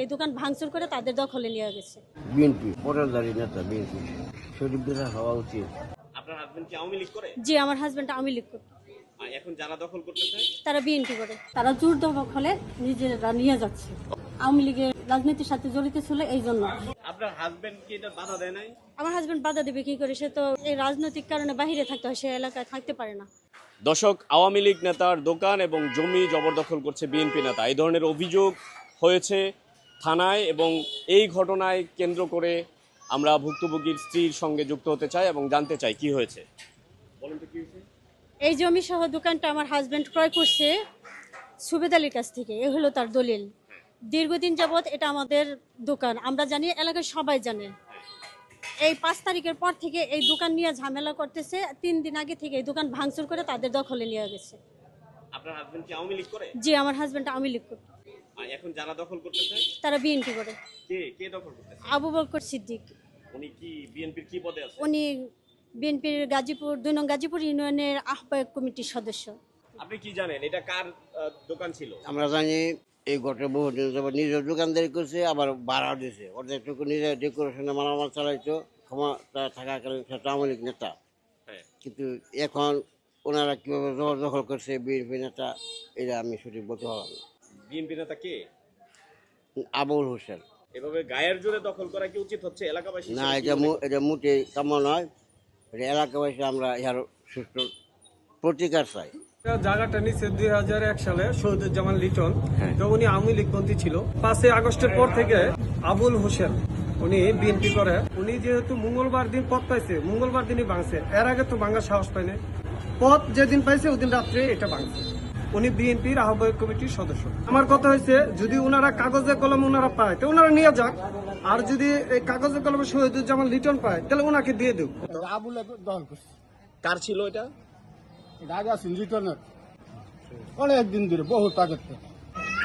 এই দোকান ভাঙচুর করে তাদের দখলে নিয়ে গেছে। বিএনপি পরেরদারি নেতা বিএনপি। শরীফ বিরা হওয়া উচিত। আপনার হাজবেন্ড কি আওয়ামী লীগ করে? জি আমার হাজবেন্ড আওয়ামী লীগ করে। এখন যারা দখল করতেছে? তারা বিএনপি করে। তারা জোর দখলে নিজেরা নিয়ে যাচ্ছে। আওয়ামী লীগের রাজনীতির সাথে জড়িত ছিল এই জন্য। আপনার হাজবেন্ড কি এটা বাধা দেয় নাই? আমার হাজবেন্ড বাধা দেবে কি করে? সে তো এই রাজনৈতিক কারণে বাহিরে থাকতে হয় সে এলাকায় থাকতে পারে না। দর্শক আওয়ামী লীগ নেতার দোকান এবং জমি জবরদখল করছে বিএনপি নেতা। এই ধরনের অভিযোগ হয়েছে থানায় এবং এই ঘটনায় কেন্দ্র করে আমরা ভুক্তভোগীর স্ত্রীর সঙ্গে যুক্ত হতে চাই এবং জানতে চাই কি হয়েছে। এই জমি সহ দোকানটা আমার হাজব্যান্ড ক্রয় করছে সুবেদ আলীর কাছ থেকে এ হলো তার দলিল। দীর্ঘদিন যাবৎ এটা আমাদের দোকান আমরা জানি এলাকার সবাই জানে। এই পাঁচ তারিখের পর থেকে এই দোকান নিয়ে ঝামেলা করতেছে তিন দিন আগে থেকে এই দোকান ভাঙচুর করে তাদের দখলে নিয়ে গেছে। আপনার হাজবেন্ড কি আওয়ামী লীগ করে? জি আমার হাজবেন্ড আওয়ামী লীগ করে। আর এখন যারা দখল করতেছে? তারা বিএনপি করে। কে কে দখল করতেছে? আবু বকর সিদ্দিক। উনি কি বিএনপির কি পদে আছে? উনি বিএনপির গাজীপুর দুই নং গাজীপুর ইউনিয়নের আহ্বায়ক কমিটির সদস্য। আপনি কি জানেন এটা কার দোকান ছিল? আমরা জানি এই ঘটনা বহু দিন নিজের দোকানদারি করছে আবার ভাড়া দিছে। অর্ধেকটুকু নিজের ডেকোরেশনে মালামাল চালাইতো ক্ষমতা থাকাকালীন সে আওয়ামী লীগ নেতা। হ্যাঁ। কিন্তু এখন ওনারা কীভাবে জবরদখল করছে বিএনপি নেতা এটা আমি সঠিক বলতে পারলাম না। বিএনপি নেতা কে? আবুল হোসেন। এভাবে গায়ের জোরে দখল করা কি উচিত হচ্ছে এলাকাবাসী? না এটা এটা মোটে কাম্য নয়। এটা এলাকাবাসী আমরা ইহার সুষ্ঠু প্রতিকার চাই। জায়গাটা নিচ্ছে দুই হাজার এক সালে শহীদুজ্জামান লিটন তো উনি আওয়ামী লীগপন্থী ছিল। পাঁচই আগস্টের পর থেকে আবুল হোসেন উনি বিএনপি করে। উনি যেহেতু মঙ্গলবার দিন পথ পাইছে মঙ্গলবার দিনই ভাঙছে। এর আগে তো ভাঙার সাহস পায়নি পথ যেদিন পাইছে ওদিন রাত্রে এটা ভাঙছে। উনি বিএনপির আহ্বায়ক কমিটির সদস্য। আমার কথা হয়েছে যদি ওনারা কাগজে কলমে ওনারা পায় তো ওনারা নিয়ে যাক। আর যদি এই কাগজে কলমে শহীদুজ্জামান লিটন পায় তাহলে ওনাকে দিয়ে দেব আবুলে দল করছে। কার ছিল এটা? এটা আগে আছেন রিটার্নের অনেক ধরে বহুত আগের থেকে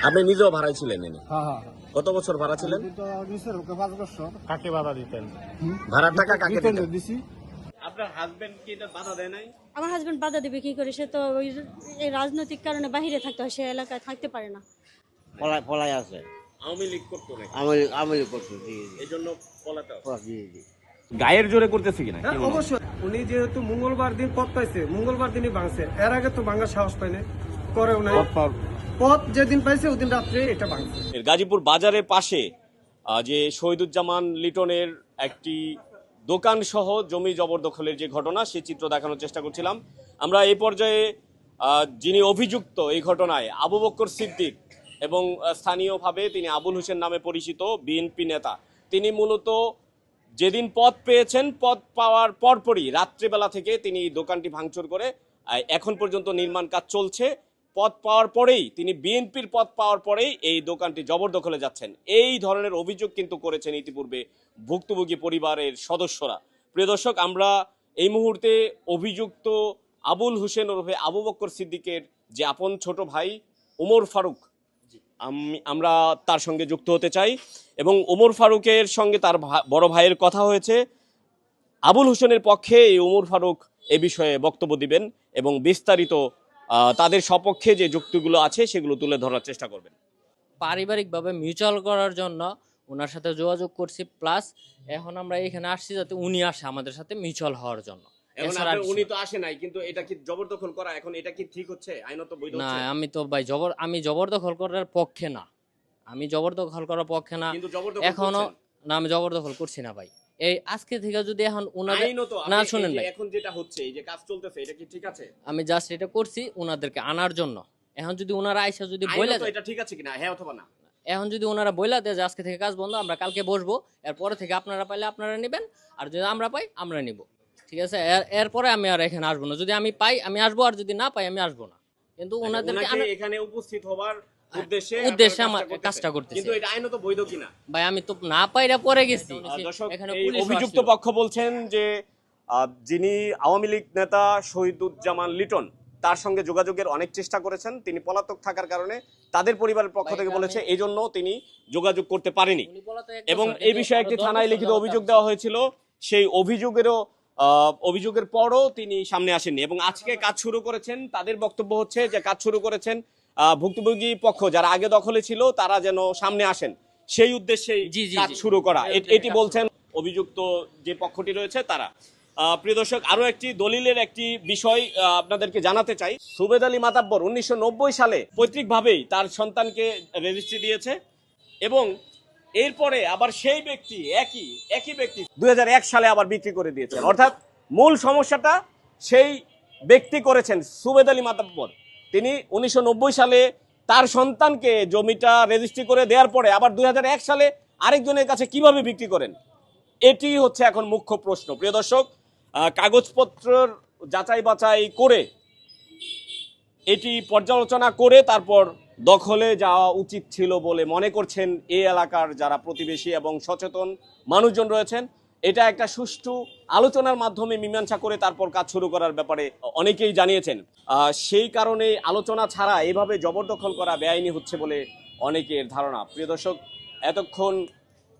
আপনি নিজেও ভাড়ায় ছিলেন এনে? হ্যাঁ হ্যাঁ কত বছর ভাড়া ছিলেন? তো নিচের ওকে পাঁচ বছর। কাকে বাধা দিতেন? ভাড়ার টাকা কাকে রিটার্নের দিছি। আপনার হাজবেন্ড কি এটা বাধা দেয় নাই? আমার হাজবেন্ড বাধা দেবে কি করে? সে তো ওই এই রাজনৈতিক কারণে বাহিরে থাকতে হয় সে এলাকায় থাকতে পারে না। পলাই পলাই আছে। আওয়ামী লীগ করতো নাকি? আওয়ামী লীগ আওয়ামী লীগ করছে জি জি। এই জন্য পলাতে জি জি। গায়ের জোরে করতেছে কিনা? হ্যাঁ অবশ্যই। উনি যেহেতু মঙ্গলবার দিন পথ পাইছে মঙ্গলবার দিনই ভাঙছে। এর আগে তো ভাঙার সাহস পাইনি করেও নাই। পথ যেদিন পাইছে ওদিন রাত্রে এটা ভাঙছে। গাজীপুর বাজারের পাশে আহ, যে শহীদুজ্জামান লিটনের একটি দোকান সহ জমি জবরদখলের যে ঘটনা, সে চিত্র দেখানোর চেষ্টা করছিলাম। আমরা এই পর্যায়ে যিনি অভিযুক্ত এই ঘটনায়, আবু বক্কর সিদ্দিক এবং স্থানীয়ভাবে তিনি আবুল হোসেন নামে পরিচিত বিএনপি নেতা। তিনি মূলত যেদিন পদ পেয়েছেন, পদ পাওয়ার পরপরই রাত্রিবেলা থেকে তিনি দোকানটি ভাঙচুর করে এখন পর্যন্ত নির্মাণ কাজ চলছে। পদ পাওয়ার পরেই তিনি বিএনপির পদ পাওয়ার পরেই এই দোকানটি জবরদখলে যাচ্ছেন। এই ধরনের অভিযোগ কিন্তু করেছেন ইতিপূর্বে ভুক্তভোগী পরিবারের সদস্যরা। প্রিয় দর্শক আমরা এই মুহূর্তে অভিযুক্ত আবুল হোসেন ওরফে আবু বক্কর সিদ্দিকের যে আপন ছোট ভাই ওমর ফারুক আমি আমরা তার সঙ্গে যুক্ত হতে চাই এবং ওমর ফারুকের সঙ্গে তার বড় ভাইয়ের কথা হয়েছে। আবুল হোসেনের পক্ষে এই ওমর ফারুক এ বিষয়ে বক্তব্য দিবেন এবং বিস্তারিত তাদের সপক্ষে যে যুক্তিগুলো আছে সেগুলো তুলে ধরার চেষ্টা করবেন। পারিবারিকভাবে মিউচুয়াল করার জন্য ওনার সাথে যোগাযোগ করছি প্লাস এখন আমরা এখানে আসছি যাতে উনি আসে আমাদের সাথে মিউচুয়াল হওয়ার জন্য। উনি তো আসে নাই কিন্তু এটা কি জবরদখল করা এখন এটা কি ঠিক হচ্ছে? আইনত বৈধ না আমি তো ভাই জবর আমি জবরদখল করার পক্ষে না। আমি জবরদখল করার পক্ষে না। এখনও না আমি জবরদখল করছি না ভাই। এই আজকে থেকে যদি এখন উনাদের না শুনেন এখন যেটা হচ্ছে এই যে কাজ চলতেছে এটা কি ঠিক আছে? আমি জাস্ট এটা করছি উনাদেরকে আনার জন্য। এখন যদি ওনারা আইসা যদি আইনত এটা ঠিক আছে কিনা? হ্যাঁ অথবা না। এখন যদি ওনারা বইলা দেয় যে আজকে থেকে কাজ বন্ধ আমরা কালকে বসবো এরপরে থেকে আপনারা পাইলে আপনারা নেবেন আর যদি আমরা পাই আমরা নিব। ঠিক আছে? এরপরে আমি আর এখানে আসব না। যদি আমি পাই আমি আসব আর যদি না পাই আমি আসব না। কিন্তু ওনাদেরকে এখানে উপস্থিত হবার উদ্দেশ্যে উদ্দেশ্যে আমার কাজটা করতেছি। কিন্তু এটা আইনত বৈধ কিনা? ভাই আমি তো না পাইরা পরে গেছি। এখানে এই অভিযুক্ত পক্ষ বলছেন যে যিনি আওয়ামী লীগ নেতা শহীদুজ্জামান লিটন তার সঙ্গে যোগাযোগের অনেক চেষ্টা করেছেন। তিনি পলাতক থাকার কারণে তাদের পরিবারের পক্ষ থেকে বলেছে এই জন্য তিনি যোগাযোগ করতে পারেনি। এবং এই বিষয়ে একটি থানায় লিখিত অভিযোগ দেওয়া হয়েছিল। সেই অভিযোগেরও আহ, অভিযোগের পরও তিনি সামনে আসেননি। এবং আজকে কাজ শুরু করেছেন তাদের বক্তব্য হচ্ছে যে কাজ শুরু করেছেন ভুক্তভোগী পক্ষ যারা আগে দখলে ছিল তারা যেন সামনে আসেন। সেই জি, কাজ শুরু করা। উদ্দেশ্যে এটি বলছেন অভিযুক্ত যে পক্ষটি রয়েছে তারা। প্রিয় দর্শক আরও একটি দলিলের একটি বিষয় আপনাদেরকে জানাতে চাই। সুবেদ আলী মাতাব্বর উনিশশো নব্বই সালে পৈতৃকভাবেই তার সন্তানকে রেজিস্ট্রি দিয়েছে এবং এরপরে আবার সেই ব্যক্তি একই একই ব্যক্তি দুই হাজার এক সালে আবার বিক্রি করে দিয়েছেন। অর্থাৎ মূল সমস্যাটা সেই ব্যক্তি করেছেন সুবেদ আলী মাতাব্বর তিনি উনিশশো নব্বই সালে তার সন্তানকে জমিটা রেজিস্ট্রি করে দেওয়ার পরে আবার দুই হাজার এক সালে আরেকজনের কাছে কীভাবে বিক্রি করেন? এটি হচ্ছে এখন মুখ্য প্রশ্ন। প্রিয় দর্শক কাগজপত্রের যাচাই বাছাই করে, এটি পর্যালোচনা করে তারপর দখলে যাওয়া উচিত ছিল বলে মনে করছেন এই এলাকার যারা প্রতিবেশী এবং সচেতন মানুষজন রয়েছেন। এটা একটা সুষ্ঠু আলোচনার মাধ্যমে মীমাংসা করে তারপর কাজ শুরু করার ব্যাপারে অনেকেই জানিয়েছেন। সেই কারণে আলোচনা ছাড়া এভাবে জবরদখল করা বেআইনি হচ্ছে বলে অনেকের ধারণা। প্রিয় দর্শক, এতক্ষণ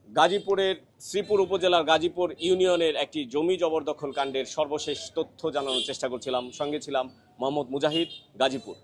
গাজীপুরের শ্রীপুর উপজেলার গাজীপুর ইউনিয়নের একটি জমি জবরদখল কাণ্ডের সর্বশেষ তথ্য জানানোর চেষ্টা করছিলাম। সঙ্গে ছিলাম মোহাম্মদ মুজাহিদ, গাজীপুর।